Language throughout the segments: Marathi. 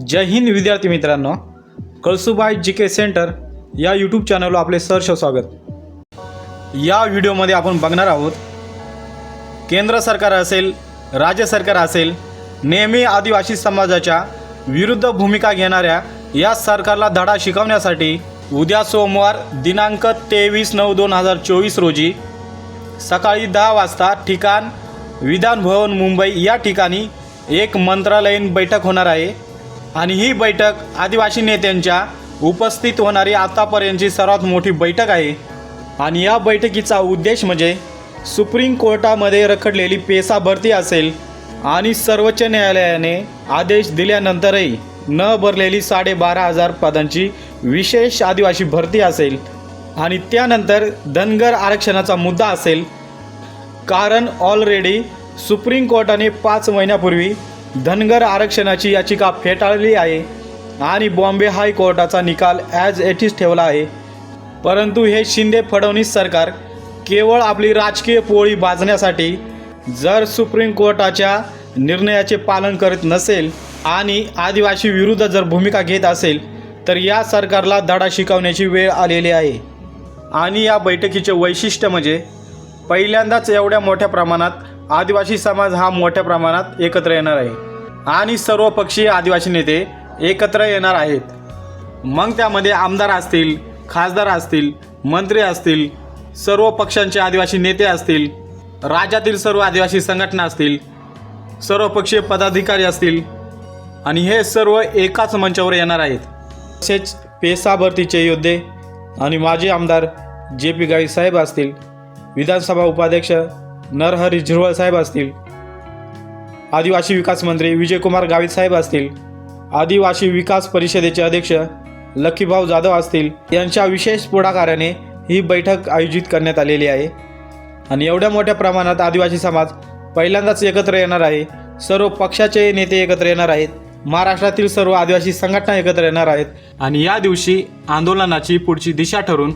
जय हिंद विद्यार्थी मित्रांनो. कळसुबाई जी के सेंटर या यूट्यूब चॅनलवर आपले सहर्ष स्वागत. या व्हिडिओमध्ये आपण बघणार आहोत केंद्र सरकार असेल राज्य सरकार असेल नेहमी आदिवासी समाजाच्या विरुद्ध भूमिका घेणाऱ्या या सरकारला धडा शिकवण्यासाठी उद्या सोमवार दिनांक तेवीस नऊ दोन हजार चोवीस रोजी सकाळी दहा वाजता ठिकाण विधान भवन मुंबई या ठिकाणी एक मंत्रालयीन बैठक होणार आहे. आणि ही बैठक आदिवासी नेत्यांच्या उपस्थित होणारी आतापर्यंतची सर्वात मोठी बैठक आहे. आणि या बैठकीचा उद्देश म्हणजे सुप्रीम कोर्टामध्ये रखडलेली पेसा भरती असेल आणि सर्वोच्च न्यायालयाने आदेश दिल्यानंतरही न भरलेली साडेबारा हजार पदांची विशेष आदिवासी भरती असेल आणि त्यानंतर धनगर आरक्षणाचा मुद्दा असेल. कारण ऑलरेडी सुप्रीम कोर्टाने पाच महिन्यापूर्वी धनगर आरक्षणाची याचिका फेटाळली आहे आणि बॉम्बे हायकोर्टाचा निकाल ॲज एटीज ठेवला आहे. परंतु हे शिंदे फडणवीस सरकार केवळ आपली राजकीय पोळी बाजण्यासाठी जर सुप्रीम कोर्टाच्या निर्णयाचे पालन करत नसेल आणि आदिवासी विरुद्ध जर भूमिका घेत असेल तर या सरकारला धडा शिकवण्याची वेळ आलेली आहे. आणि या बैठकीचे वैशिष्ट्य म्हणजे पहिल्यांदाच एवढ्या मोठ्या प्रमाणात आदिवासी समाज हा मोठ्या प्रमाणात एकत्र येणार आहे. आणि सर्व पक्षीय आदिवासी नेते एकत्र येणार आहेत. मग त्यामध्ये आमदार असतील खासदार असतील मंत्री असतील सर्व पक्षांचे आदिवासी नेते असतील राज्यातील सर्व आदिवासी संघटना असतील सर्व पक्षीय पदाधिकारी असतील आणि हे सर्व एकाच मंचावर येणार आहेत. तसेच पेसा भरतीचे योद्धे आणि माजी आमदार जे पी गाई साहेब असतील विधानसभा उपाध्यक्ष नरहरी झिरवळ साहेब असतील. आदिवासी विकास मंत्री विजयकुमार गावित साहेब असतील. आदिवासी विकास परिषदेचे अध्यक्ष लखीभाऊ जाधव असतील. यांच्या विशेष पुढाकाराने ही बैठक आयोजित करण्यात आलेली आहे. आणि एवढ्या मोठ्या प्रमाणात आदिवासी समाज पहिल्यांदाच एकत्र येणार आहे. सर्व पक्षाचे नेते एकत्र येणार आहेत. महाराष्ट्रातील सर्व आदिवासी संघटना एकत्र येणार आहेत. आणि या दिवशी आंदोलनाची पुढची दिशा ठरून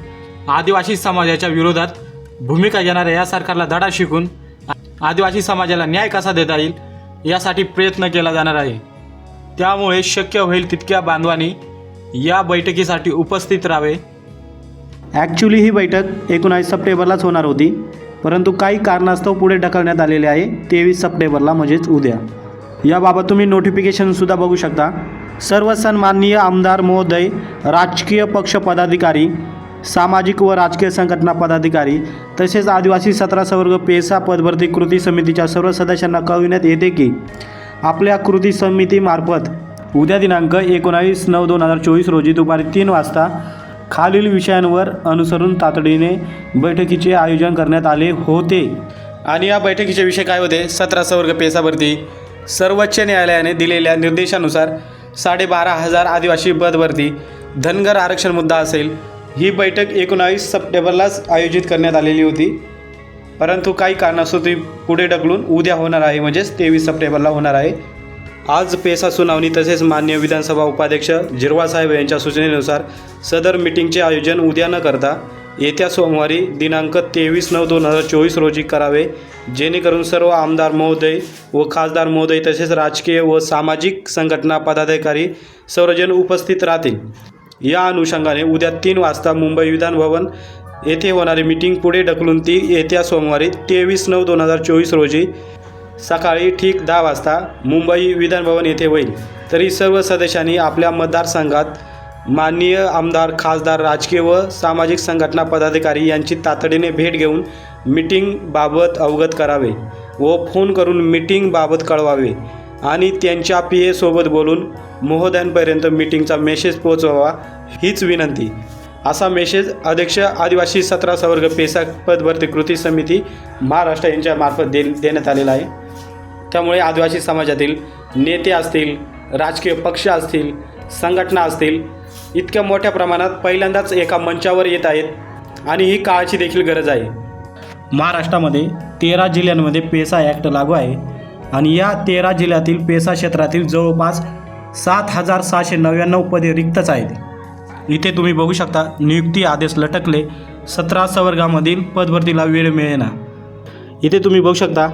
आदिवासी समाजाच्या विरोधात भूमिका घेणाऱ्या या सरकारला धडा शिकून आदिवासी समाजाला न्याय कसा देता येईल यासाठी प्रयत्न केला जाणार आहे. त्यामुळे शक्य होईल तितक्या बांधवांनी या बैठकीसाठी उपस्थित राहावे. ॲक्च्युली ही बैठक एकोणावीस सप्टेंबरलाच होणार होती परंतु काही कारणास्तव पुढे ढकलण्यात आलेले आहे. तेवीस सप्टेंबरला म्हणजेच उद्या. याबाबत तुम्ही नोटिफिकेशनसुद्धा बघू शकता. सर्व सन्माननीय आमदार महोदय राजकीय पक्ष पदाधिकारी सामाजिक व राजकीय संघटना पदाधिकारी तसेच आदिवासी सतरा संवर्ग पेसा पदभरती कृती समितीच्या सर्व सदस्यांना कळविण्यात येते की आपल्या कृती समितीमार्फत उद्या दिनांक एकोणावीस नऊ दोन हजार चोवीस रोजी दुपारी तीन वाजता खालील विषयांवर अनुसरून तातडीने बैठकीचे आयोजन करण्यात आले होते. आणि या बैठकीचे विषय काय होते? सतरा संवर्ग पेसा भरती सर्वोच्च न्यायालयाने दिलेल्या निर्देशानुसार साडेबारा हजार आदिवासी पदभरती धनगर आरक्षण मुद्दा असेल ही बैठक एकोणावीस सप्टेंबरलाच आयोजित करण्यात आलेली होती. परंतु काही कारणास्तव ती पुढे ढकलून उद्या होणार आहे म्हणजेच तेवीस सप्टेंबरला होणार आहे. आज पेसा सुनावणी तसेच मान्य विधानसभा उपाध्यक्ष जिरवासाहेब यांच्या सूचनेनुसार सदर मिटिंगचे आयोजन उद्या न करता येत्या सोमवारी दिनांक तेवीस नऊ दोन हजार चोवीस रोजी करावे जेणेकरून सर्व आमदार महोदय व खासदार महोदय तसेच राजकीय व सामाजिक संघटना पदाधिकारी सर्वजण उपस्थित राहतील. या अनुषंगाने उद्या तीन वाजता मुंबई विधानभवन येथे होणारी मीटिंग पुढे ढकलून ती येत्या सोमवारी तेवीस नऊ दोन हजार चोवीस रोजी सकाळी ठीक दहा वाजता मुंबई विधानभवन येथे होईल. तरी सर्व सदस्यांनी आपल्या मतदारसंघात माननीय आमदार खासदार राजकीय व सामाजिक संघटना पदाधिकारी यांची तातडीने भेट घेऊन मीटिंगबाबत अवगत करावे व फोन करून मीटिंगबाबत कळवावे आणि त्यांच्या पी एसोबत बोलून महोदयांपर्यंत मीटिंगचा मेसेज पोहोचवावा हीच विनंती. असा मेसेज अध्यक्ष आदिवासी सतरा सवर्ग पेसा पदभरती कृती समिती महाराष्ट्र यांच्या मार्फत दे देण्यात आलेला आहे. त्यामुळे आदिवासी समाजातील नेते असतील राजकीय पक्ष असतील संघटना असतील इतक्या मोठ्या प्रमाणात पहिल्यांदाच एका मंचावर येत आहेत आणि ही काळाची देखील गरज आहे. महाराष्ट्रामध्ये तेरा जिल्ह्यांमध्ये पेसा ॲक्ट लागू आहे आणि या तेरा जिल्ह्यातील पेसा क्षेत्रातील जवळपास सात हजार सहाशे नव्याण्णव पदे रिक्तच आहेत. इथे तुम्ही बघू शकता नियुक्ती आदेश लटकले सतरा संवर्गामधील पदभरतीला वेळ मिळेना. इथे तुम्ही बघू शकता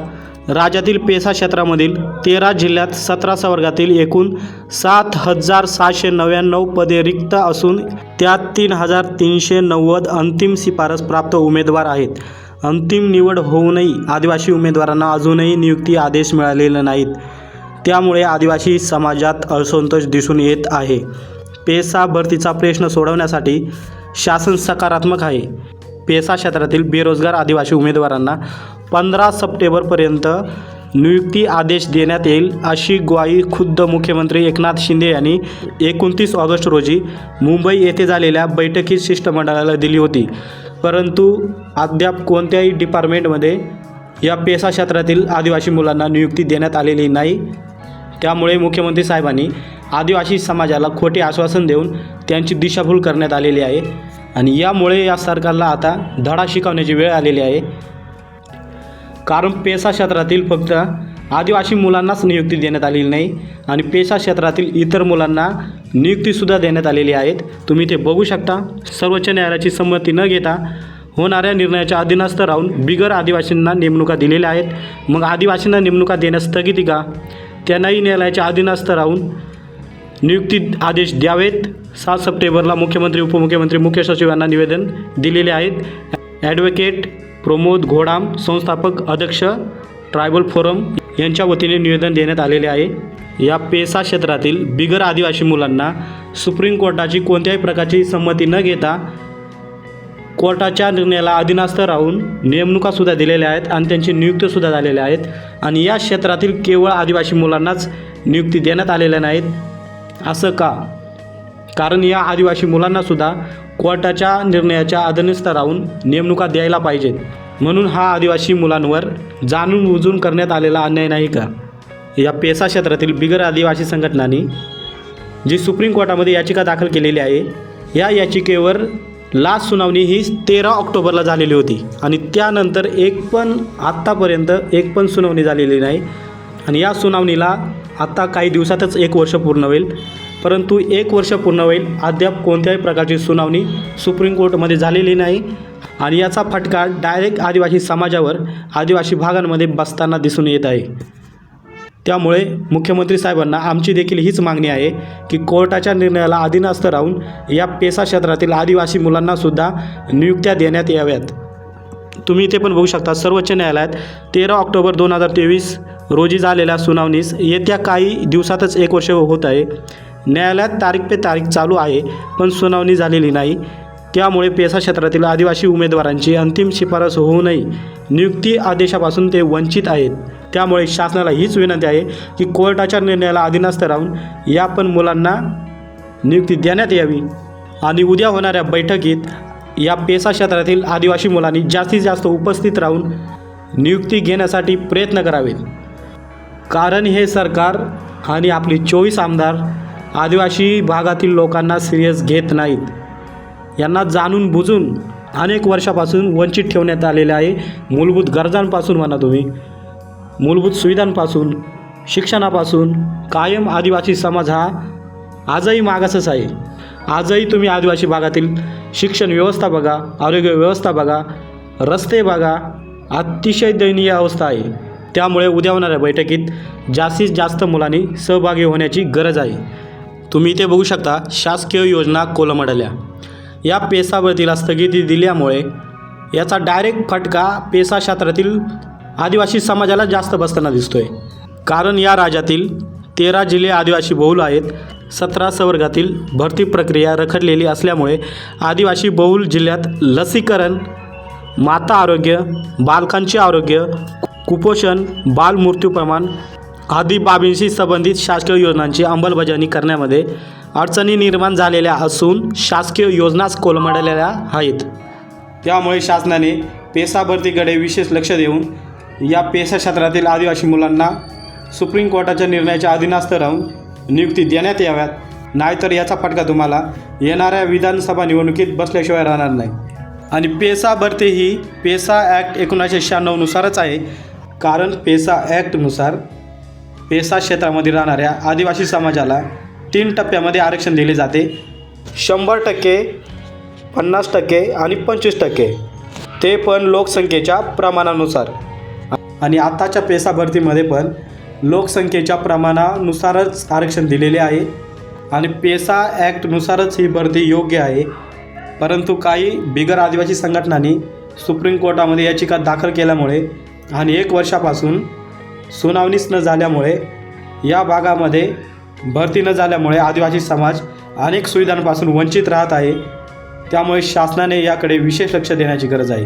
राज्यातील पेसा क्षेत्रामधील तेरा जिल्ह्यात सतरा संवर्गातील एकूण सात हजार सहाशे नव्याण्णव पदे रिक्त असून त्यात तीन हजार तीनशे नव्वद अंतिम शिफारस प्राप्त उमेदवार आहेत. अंतिम निवड होऊनही आदिवासी उमेदवारांना अजूनही नियुक्ती आदेश मिळालेले नाहीत. त्यामुळे आदिवासी समाजात असंतोष दिसून येत आहे. पेसा भरतीचा प्रश्न सोडवण्यासाठी शासन सकारात्मक आहे. पेसा क्षेत्रातील बेरोजगार आदिवासी उमेदवारांना पंधरा सप्टेंबरपर्यंत नियुक्ती आदेश देण्यात येईल अशी ग्वाही खुद्द मुख्यमंत्री एकनाथ शिंदे यांनी एकोणतीस ऑगस्ट रोजी मुंबई येथे झालेल्या बैठकीत शिष्टमंडळाला दिली होती. परंतु अद्याप कोणत्याही डिपार्टमेंटमध्ये या पेसा क्षेत्रातील आदिवासी मुलांना नियुक्ती देण्यात आलेली नाही. त्यामुळे मुख्यमंत्री साहेबांनी आदिवासी समाजाला खोटे आश्वासन देऊन त्यांची दिशाभूल करण्यात आलेली आहे. आणि यामुळे या सरकारला आता धडा शिकवण्याची वेळ आलेली आहे. कारण पेसा क्षेत्रातील फक्त आदिवासी मुलांनाच नियुक्ती देण्यात आलेली नाही आणि पेशा क्षेत्रातील इतर मुलांना नियुक्तीसुद्धा देण्यात आलेली आहेत. तुम्ही ते बघू शकता सर्वोच्च न्यायालयाची संमती न घेता होणाऱ्या निर्णयाच्या अधीनस्थ राहून बिगर आदिवासींना नेमणुका दिलेल्या आहेत. मग आदिवासींना नेमणुका देण्यास स्थगिती का? त्यांनाही न्यायालयाच्या अधीनस्थ राहून नियुक्ती आदेश द्यावेत. सात सप्टेंबरला मुख्यमंत्री उपमुख्यमंत्री मुख्य सचिव यांना निवेदन दिलेले आहेत. ॲडव्होकेट प्रमोद घोडाम संस्थापक अध्यक्ष ट्रायबल फोरम यांच्या वतीने निवेदन देण्यात आलेले आहे. या पेसा क्षेत्रातील बिगर आदिवासी मुलांना सुप्रीम कोर्टाची कोणत्याही प्रकारची संमती न घेता कोर्टाच्या निर्णयाला अधीनस्थ राहून नेमणुकासुद्धा दिलेल्या आहेत आणि त्यांची नियुक्तीसुद्धा झालेल्या आहेत. आणि या क्षेत्रातील केवळ आदिवासी मुलांनाच नियुक्ती देण्यात आलेल्या नाहीत. असं का? कारण या आदिवासी मुलांनासुद्धा कोर्टाच्या निर्णयाच्या अधीनस्थ राहून नेमणुका द्यायला पाहिजेत. म्हणून हा आदिवासी मुलांवर जाणून बुजून करण्यात आलेला अन्याय नाही का? या पेसा क्षेत्रातील बिगर आदिवासी संघटनांनी जी सुप्रीम कोर्टामध्ये याचिका दाखल केलेली आहे या याचिकेवर लास्ट सुनावणी ही तेरा ऑक्टोबरला झालेली होती. आणि त्यानंतर एक पण आत्तापर्यंत एक पण सुनावणी झालेली नाही. आणि या सुनावणीला आत्ता काही दिवसातच एक वर्ष पूर्ण होईल. परंतु एक वर्ष पूर्ण होईल अद्याप कोणत्याही प्रकारची सुनावणी सुप्रीम कोर्टमध्ये झालेली नाही. आणि याचा फटका डायरेक्ट आदिवासी समाजावर आदिवासी भागांमध्ये बसताना दिसून येत आहे. त्यामुळे मुख्यमंत्री साहेबांना आमची देखील हीच मागणी आहे की कोर्टाच्या निर्णयाला अधीन असतं राहून या पेसा क्षेत्रातील आदिवासी मुलांनासुद्धा नियुक्त्या देण्यात याव्यात. तुम्ही इथे पण बघू शकता सर्वोच्च न्यायालयात तेरा ऑक्टोबर दोन हजार तेवीस रोजी झालेल्या सुनावणीस येत्या काही दिवसातच एक वर्ष होत आहे. न्यायालयात तारीख पे तारीख चालू आहे पण सुनावणी झालेली नाही. त्यामुळे पेसा क्षेत्रातील आदिवासी उमेदवारांची अंतिम शिफारस होऊनही नियुक्ती आदेशापासून ते वंचित आहेत. त्यामुळे शासनाला हीच विनंती आहे की कोर्टाच्या निर्णयाला अधीनस्थ राहून या पण मुलांना नियुक्ती देण्यात यावी. आणि उद्या होणाऱ्या बैठकीत या पेसा क्षेत्रातील आदिवासी मुलांनी जास्तीत जास्त उपस्थित राहून नियुक्ती घेण्यासाठी प्रयत्न करावेत. कारण हे सरकार आणि आपले चोवीस आमदार आदिवासी भागातील लोकांना सिरियस घेत नाहीत. यांना जाणून बुजून अनेक वर्षापासून वंचित ठेवण्यात आलेले आहे. मूलभूत गरजांपासून म्हणा तुम्ही. मूलभूत सुविधांपासून शिक्षणापासून कायम आदिवासी समाज हा आजही मागासच आहे. आजही तुम्ही आदिवासी भागातील शिक्षण व्यवस्था बघा आरोग्य व्यवस्था बघा रस्ते बघा अतिशय दयनीय अवस्था आहे. त्यामुळे उद्या होणाऱ्या बैठकीत जास्तीत जास्त मुलांनी सहभागी होण्याची गरज आहे. तुम्ही इथे बघू शकता शासकीय योजना कोलमडल्या. या पेसावरतीला स्थगिती दिल्यामुळे याचा डायरेक्ट फटका पेसा क्षेत्रातील आदिवासी समाजाला जास्त बसताना दिसतोय. कारण या राज्यातील तेरा जिल्हे आदिवासी बहुल आहेत. सतरा संवर्गातील भरती प्रक्रिया रखडलेली असल्यामुळे आदिवासी बहुल जिल्ह्यात लसीकरण माता आरोग्य बालकांचे आरोग्य कुपोषण बालमृत्यू प्रमाण आदी बाबींशी संबंधित शासकीय योजनांची अंमलबजावणी करण्यामध्ये अडचणी निर्माण झालेल्या असून शासकीय योजनाच कोलमडलेल्या आहेत. त्यामुळे शासनाने पेसा भरतीकडे विशेष लक्ष देऊन या पेसा क्षेत्रातील आदिवासी मुलांना सुप्रीम कोर्टाच्या निर्णयाच्या अधीनस्थ राहून नियुक्ती देण्यात याव्यात. नाहीतर याचा फटका तुम्हाला येणाऱ्या विधानसभा निवडणुकीत बसल्याशिवाय राहणार नाही. आणि पेसा भरती ही पेसा ॲक्ट एकोणीसशे शहाण्णवनुसारच आहे. कारण पेसा ॲक्टनुसार पेसा क्षेत्रामध्ये राहणाऱ्या आदिवासी समाजाला तीन टप्प्यामध्ये आरक्षण दिले जाते. शंभर टक्के पन्नास टक्के आणि पंचवीस टक्के. ते पण लोकसंख्येच्या प्रमाणानुसार. आणि आत्ताच्या पेसा भरतीमध्ये पण लोकसंख्येच्या प्रमाणानुसारच आरक्षण दिलेले आहे. आणि पेसा ॲक्टनुसारच ही भरती योग्य आहे. परंतु काही बिगर आदिवासी संघटनांनी सुप्रीम कोर्टामध्ये याचिका दाखल केल्यामुळे आणि एक वर्षापासून सुनावणीच न झाल्यामुळे या भागामध्ये भरती न झाल्यामुळे आदिवासी समाज अनेक सुविधांपासून वंचित राहत आहे. त्यामुळे शासनाने याकडे विशेष लक्ष देण्याची गरज आहे.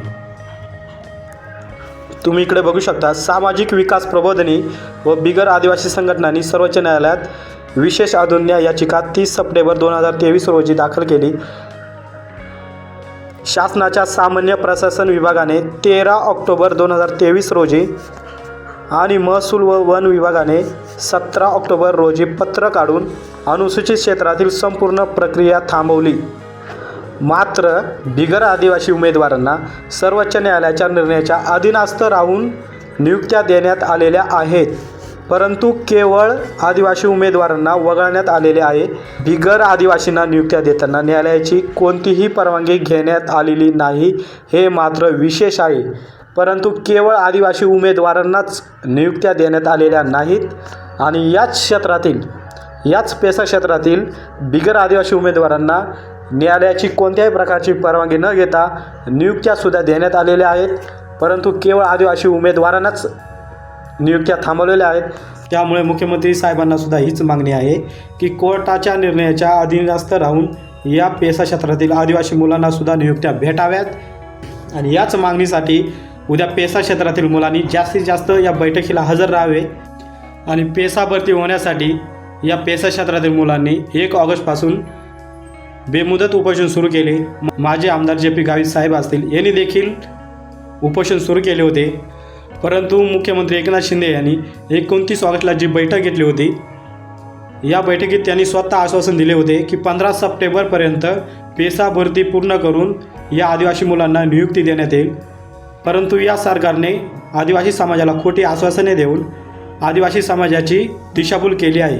तुम्ही इकडे बघू शकता सामाजिक विकास प्रबोधनी व बिगर आदिवासी संघटनांनी सर्वोच्च न्यायालयात विशेष अधुन्या याचिका तीस सप्टेंबर दोन हजार तेवीस रोजी दाखल केली. शासनाच्या सामान्य प्रशासन विभागाने तेरा ऑक्टोबर दोन हजार तेवीस रोजी आणि महसूल व वन विभागाने सतरा ऑक्टोबर रोजी पत्र काढून अनुसूचित क्षेत्रातील संपूर्ण प्रक्रिया थांबवली. मात्र बिगर आदिवासी उमेदवारांना सर्वोच्च न्यायालयाच्या निर्णयाच्या अधीनस्थ राहून नियुक्त्या देण्यात आलेल्या आहेत. परंतु केवळ आदिवासी उमेदवारांना वगळण्यात आलेले आहे. बिगर आदिवासींना नियुक्त्या देताना न्यायालयाची कोणतीही परवानगी घेण्यात आलेली नाही हे मात्र विशेष आहे. परंतु केवळ आदिवासी उमेदवारांनाच नियुक्त्या देण्यात आलेल्या नाहीत. आणि याच क्षेत्रातील याच पेसा क्षेत्रातील बिगर आदिवासी उमेदवारांना न्यायालयाची कोणत्याही प्रकारची परवानगी न घेता नियुक्त्यासुद्धा देण्यात आलेल्या आहेत. परंतु केवळ आदिवासी उमेदवारांनाच नियुक्त्या थांबवलेल्या आहेत. त्यामुळे मुख्यमंत्री साहेबांनासुद्धा हीच मागणी आहे की कोर्टाच्या निर्णयाच्या अधीनस्थ राहून या पेसा क्षेत्रातील आदिवासी मुलांनासुद्धा नियुक्त्या भेटाव्यात. आणि याच मागणीसाठी उद्या पेसा क्षेत्रातील मुलांनी जास्तीत जास्त या बैठकीला हजर राहावे. आणि पेसा भरती होण्यासाठी या पेसा क्षेत्रातील मुलांनी एक ऑगस्टपासून बेमुदत उपोषण सुरू केले. माझे आमदार जे पी गावित साहेब असतील यांनी देखील उपोषण सुरू केले होते. परंतु मुख्यमंत्री एकनाथ शिंदे यांनी एकोणतीस ऑगस्टला जी बैठक घेतली होती या बैठकीत त्यांनी स्वतः आश्वासन दिले होते की पंधरा सप्टेंबरपर्यंत पेसा भरती पूर्ण करून या आदिवासी मुलांना नियुक्ती देण्यात येईल. परंतु या सरकारने आदिवासी समाजाला खोटी आश्वासने देऊन आदिवासी समाजाची दिशाभूल केली आहे.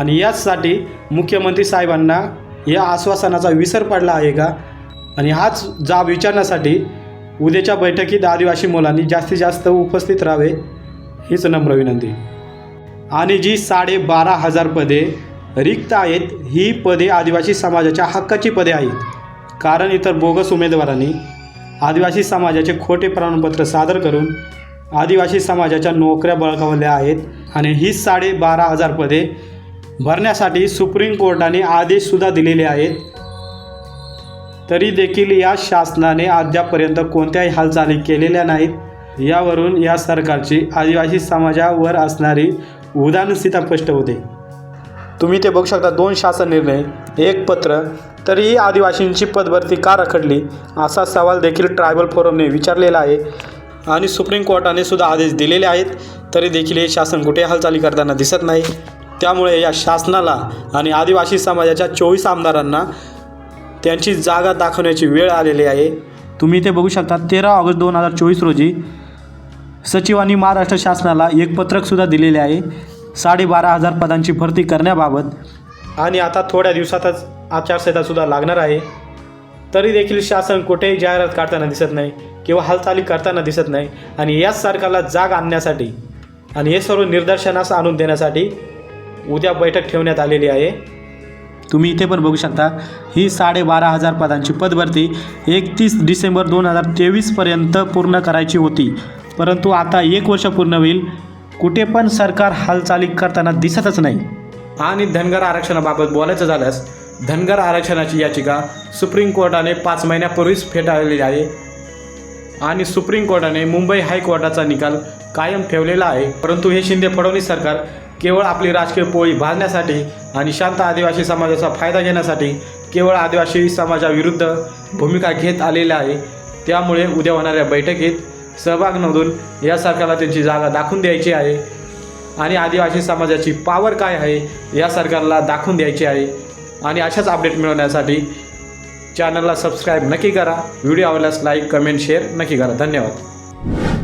आणि याचसाठी मुख्यमंत्री साहेबांना या आश्वासनाचा विसर पडला आहे का? आणि हाच जाब विचारण्यासाठी उद्याच्या बैठकीत आदिवासी मुलांनी जास्तीत जास्त उपस्थित राहावे हीच नम्र विनंती. आणि जी साडेबारा हजार पदे रिक्त आहेत ही पदे आदिवासी समाजाच्या हक्काची पदे आहेत. कारण इतर बोगस उमेदवारांनी आदिवासी समाजाचे खोटे प्रमाणपत्र सादर करून आदिवासी समाजाच्या नोकऱ्या बळकावल्या आहेत आणि ही साडेबारा हजार पदे भरण्यासाठी सुप्रीम कोर्टाने आदेशसुद्धा दिलेले आहेत. तरी देखील या शासनाने अद्यापर्यंत कोणत्याही हालचाली केलेल्या नाहीत. यावरून या सरकारची आदिवासी समाजावर असणारी उदासीनता स्पष्ट होते. तुम्ही ते बघू शकता दोन शासन निर्णय एक पत्र तरीही आदिवासींची पदभरती का रखडली? असा सवाल देखील ट्रायबल फोरमने विचारलेला आहे. आणि सुप्रीम कोर्टाने सुद्धा आदेश दिलेले आहेत. तरी देखील हे शासन कुठे हालचाली करताना दिसत नाही. त्यामुळे या शासनाला आणि आदिवासी समाजाच्या चोवीस आमदारांना त्यांची जागा दाखवण्याची वेळ आलेली आहे. तुम्ही ते बघू शकता तेरा ऑगस्ट दोन हजार चोवीस रोजी सचिवांनी महाराष्ट्र शासनाला एक पत्रकसुद्धा दिलेले आहे. साडेबारा हजार पदांची भरती करण्याबाबत आणि आता थोड्या दिवसातच आचारसंहितासुद्धा लागणार आहे. तरी देखील शासन कुठेही जाहिरात काढताना दिसत नाही किंवा हालचाली करताना दिसत नाही आणि याच सरकारला जाग आणण्यासाठी आणि हे सर्व निदर्शनास आणून देण्यासाठी उद्या बैठक ठेवण्यात आलेली आहे. तुम्ही इथे पण बघू शकता ही साडेबारा हजार पदांची पदभरती एकतीस डिसेंबर दोन हजार तेवीसपर्यंत पूर्ण करायची होती. परंतु आता एक वर्ष पूर्ण होईल. कुठे पण सरकार हालचाली करताना दिसतच नाही. आणि धनगर आरक्षणाबाबत बोलायचं झाल्यास धनगर आरक्षणाची याचिका सुप्रीम कोर्टाने पाच महिन्यापूर्वीच फेटाळलेली आहे. आणि सुप्रीम कोर्टाने मुंबई हायकोर्टाचा निकाल कायम ठेवलेला आहे. परंतु हे शिंदे फडणवीस सरकार केवळ आपली राजकीय पोळी भाजण्यासाठी आणि शांत आदिवासी समाजाचा फायदा घेण्यासाठी केवळ आदिवासी समाजाविरुद्ध भूमिका घेत आलेला आहे. त्यामुळे उद्या होणाऱ्या बैठकीत सहभाग नोंदून या सरकारला त्यांची जागा दाखवून द्यायची आहे. आणि आदिवासी समाजाची पावर काय आहे या सरकारला दाखवून द्यायची आहे. आणि अशाच अपडेट मिळवण्यासाठी चॅनलला सबस्क्राईब नक्की करा. व्हिडिओ आवडल्यास लाईक कमेंट शेअर नक्की करा. धन्यवाद.